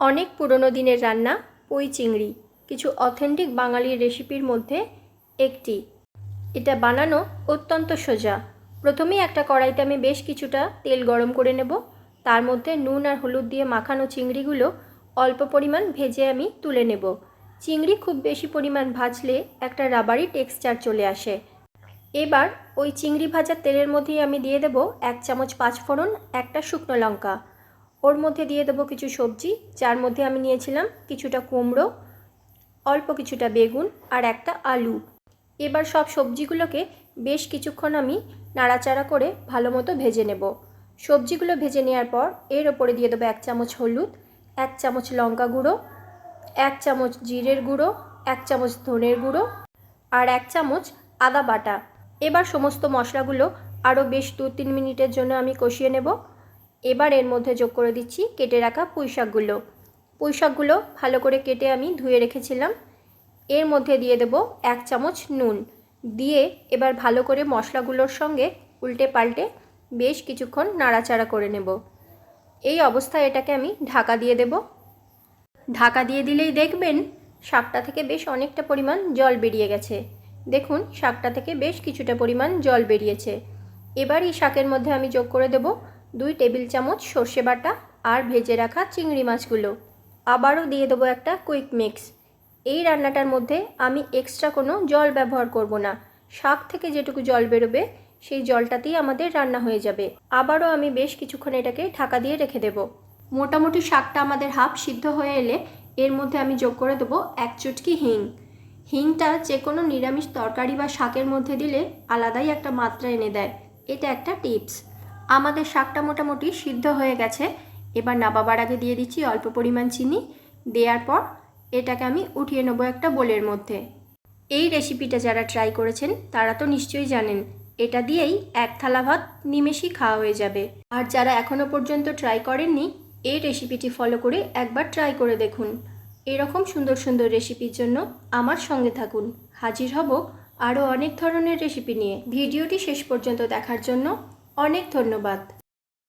অনেক পুরনো দিনের রান্না পুঁই চিংড়ি কিছু অথেন্টিক বাঙালির রেসিপির মধ্যে একটি। এটা বানানো অত্যন্ত সোজা। প্রথমেই একটা কড়াইতে আমি বেশ কিছুটা তেল গরম করে নেব। তার মধ্যে নুন আর হলুদ দিয়ে মাখানো চিংড়িগুলো অল্প পরিমাণ ভেজে আমি তুলে নেব। চিংড়ি খুব বেশি পরিমাণ ভাজলে একটা রাবারি টেক্সচার চলে আসে। এবার ওই চিংড়ি ভাজার তেলের মধ্যেই আমি দিয়ে দেব এক চামচ পাঁচফোড়ন, একটা শুকনো লঙ্কা। ওর মধ্যে দিয়ে দেবো কিছু সবজি, যার মধ্যে আমি নিয়েছিলাম কিছুটা কুমড়ো, অল্প কিছুটা বেগুন আর একটা আলু। এবার সব সবজিগুলোকে বেশ কিছুক্ষণ আমি নাড়াচাড়া করে ভালো মতো ভেজে নেব। সবজিগুলো ভেজে নেওয়ার পর এর ওপরে দিয়ে দেবো এক চামচ হলুদ, এক চামচ লঙ্কা গুঁড়ো, এক চামচ জিরের গুঁড়ো, এক চামচ ধনের গুঁড়ো আর এক চামচ আদা বাটা। এবার সমস্ত মশলাগুলো আরও বেশ দু তিন মিনিটের জন্য আমি কষিয়ে নেব। এবার এর মধ্যে যোগ করে দিচ্ছি কেটে রাখা পুঁই শাকগুলো পুঁই শাকগুলো ভালো করে কেটে আমি ধুয়ে রেখেছিলাম। এর মধ্যে দিয়ে দেব এক চামচ নুন। দিয়ে এবার ভালো করে মশলাগুলোর সঙ্গে উল্টে পাল্টে বেশ কিছুক্ষণ নাড়াচাড়া করে নেব। এই অবস্থায় এটাকে আমি ঢাকা দিয়ে দেব। ঢাকা দিয়ে দিলেই দেখবেন শাকটা থেকে বেশ অনেকটা পরিমাণ জল বেরিয়ে গেছে। দেখুন, শাকটা থেকে বেশ কিছুটা পরিমাণ জল বেরিয়েছে। এবার এই শাকের মধ্যে আমি যোগ করে দেব দুই টেবিল চামচ সর্ষে বাটা আর ভেজে রাখা চিংড়ি মাছগুলো। আবারও দিয়ে দেবো একটা কুইক মিক্স। এই রান্নাটার মধ্যে আমি এক্সট্রা কোনো জল ব্যবহার করব না। শাক থেকে যেটুকু জল বেরোবে, সেই জলটাতেই আমাদের রান্না হয়ে যাবে। আবারও আমি বেশ কিছুক্ষণ এটাকে ঢাকা দিয়ে রেখে দেব। মোটামুটি শাকটা আমাদের হাফ সিদ্ধ হয়ে এলে এর মধ্যে আমি যোগ করে দেবো এক চুটকি হিং। হিংটা যে কোনো নিরামিষ তরকারি বা শাকের মধ্যে দিলে আলাদাই একটা মাত্রা এনে দেয়। এটা একটা টিপস। আমাদের শাকটা মোটামুটি সিদ্ধ হয়ে গেছে। এবার নাবাবার আগে দিয়ে দিচ্ছি অল্প পরিমাণ চিনি। দেওয়ার পর এটাকে আমি উঠিয়ে নেব একটা বোলের মধ্যে। এই রেসিপিটা যারা ট্রাই করেছেন, তারা তো নিশ্চয়ই জানেন, এটা দিয়েই এক থালা ভাত নিমেষই খাওয়া হয়ে যাবে। আর যারা এখনও পর্যন্ত ট্রাই করেননি, এই রেসিপিটি ফলো করে একবার ট্রাই করে দেখুন। এরকম সুন্দর সুন্দর রেসিপির জন্য আমার সঙ্গে থাকুন। হাজির হব আরও অনেক ধরনের রেসিপি নিয়ে। ভিডিওটি শেষ পর্যন্ত দেখার জন্য অনেক ধন্যবাদ।